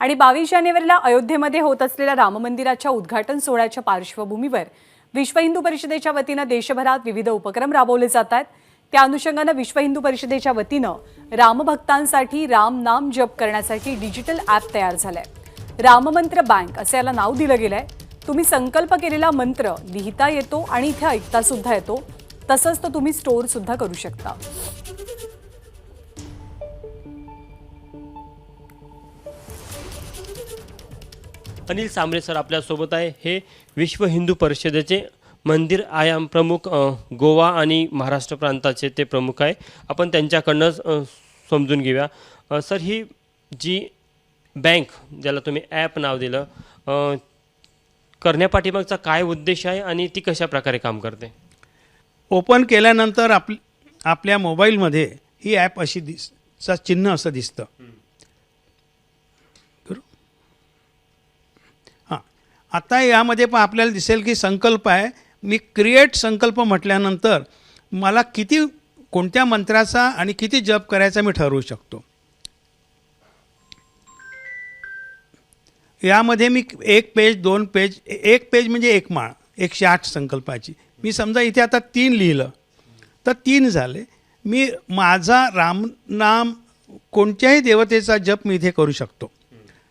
आणि बावीस जानेवारीला अयोध्येमध्ये होत असलेल्या राम मंदिराच्या उद्घाटन सोहळ्याच्या पार्श्वभूमीवर विश्व हिंदू परिषदेच्या वतीनं देशभरात विविध उपक्रम राबवले जात आहेत. त्या अनुषंगानं विश्व हिंदू परिषदेच्या वतीनं रामभक्तांसाठी राम नाम जप करण्यासाठी डिजिटल ॲप तयार झालं आहे राममंत्र बँक असं याला नाव दिलं गेलं आहे तुम्ही संकल्प केलेला मंत्र लिहिता येतो आणि इथे ऐकता सुद्धा येतो. तसंच तो तुम्ही स्टोअर सुद्धा करू शकता. अनिल सांबरे सर आपल्यासोबत आहे. हे विश्व हिंदू परिषदेचे मंदिर आयाम प्रमुख गोवा आणि महाराष्ट्र प्रांताचे ते प्रमुख आहे. आपण त्यांच्याकडनं समजून घेऊया. सर ही जी बँक ज्याला तुम्ही ॲप नाव दिलं करण्यापाठीमागचा काय उद्देश आहे आणि ती कशा प्रकारे काम करते? ओपन केल्यानंतर आप आपल्या मोबाईलमध्ये ही ॲप अशी दिस चिन्ह असं दिसतं करू हां आता यामध्ये पण आपल्याला दिसेल की संकल्प आहे. मी क्रिएट संकल्प म्हटल्यानंतर मला किती कोणत्या मंत्राचा आणि किती जप करायचा मी ठरवू शकतो? यामध्ये मी एक पेज दोन पेज एक पेज म्हणजे एक माळ एकशे आठ संकल्पाची. मी समजा इथे आता तीन लिहिलं. तर तीन झाले. मी माझा रामनाम कोणत्याही देवतेचा जप मी इथे करू शकतो.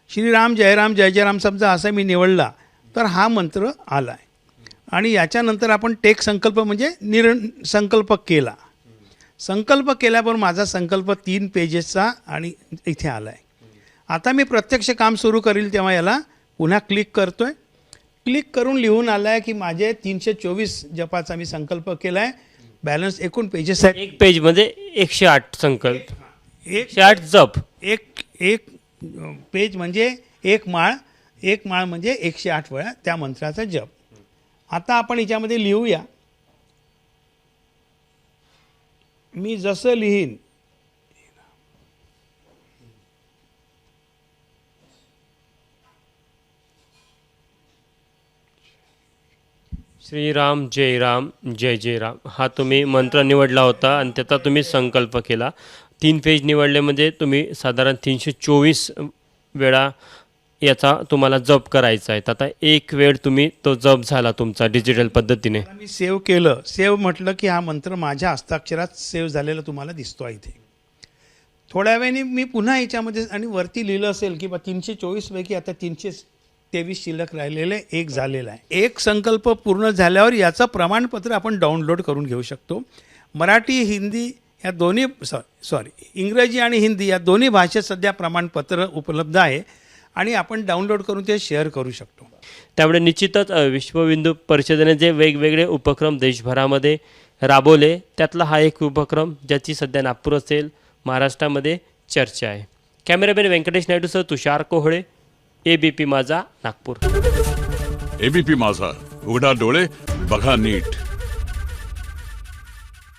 श्रीराम जयराम जय जयराम समजा असा मी निवडला. तर हा मंत्र आला आहे आणि याच्यानंतर आपण टेक संकल्प म्हणजे निर संकल्प केला. संकल्प केल्यावर माझा संकल्प तीन पेजेसचा आणि इथे आला आहे आता मी प्रत्यक्ष काम सुरू करील तेव्हा याला पुन्हा क्लिक करतोय. क्लिक करून लिहून आलं आहे की माझे तीनशे चोवीस जपाचा मी संकल्प केला आहे बॅलन्स एकूण पेजेस आहेत. एक पेजमध्ये एकशे आठ संकल्प. एक एकशे आठ जप. एक एक पेज म्हणजे एक माळ एक माळ म्हणजे एकशे आठ वेळा त्या मंत्राचा जप. आता आपण याच्यामध्ये लिहूया. मी जसं लिहीन श्रीराम जय राम जय जय राम. हा तुम्ही मंत्र निवडला होता आणि त्याचा तुम्ही संकल्प केला. तीन पेज निवडले म्हणजे तुम्ही साधारण तीनशे चोवीस वेळा याचा तुम्हाला जप करायचा आहे. तर आता एक वेळ तुम्ही तो जप झाला तुमचा डिजिटल पद्धतीने. मी सेव्ह केलं. सेव्ह म्हटलं की हा मंत्र माझ्या हस्ताक्षरात सेव्ह झालेला तुम्हाला दिसतो आहे इथे. थोड्या वेळाने मी पुन्हा याच्यामध्ये आणि वरती लिहिलं असेल की बा तीनशे चोवीसपैकी आता तीनशे तेवीस शिल्लक राहिलेले एक झालेला आहे. एक संकल्प पूर्ण झाल्यावर याचं प्रमाणपत्र आपण डाउनलोड करून घेऊ शकतो. मराठी हिंदी या दोन्ही सॉरी सॉरी इंग्रजी आणि हिंदी या दोन्ही भाषेत सध्या प्रमाणपत्र उपलब्ध आहे. आणि आपण डाउनलोड करून ते शेअर करू शकतो. त्यामुळे निश्चितच अ, विश्व हिंदू परिषदेने जे वेगवेगळे उपक्रम देशभरामध्ये राबवले त्यातला हा एक उपक्रम ज्याची सध्या नागपूर असेल महाराष्ट्रामध्ये चर्चा आहे. Cameraman Venkatesh नायडूसह Tushar Kohale A B P Majha Nagpur. ABP माझा उघडा डोळे बघा नीट.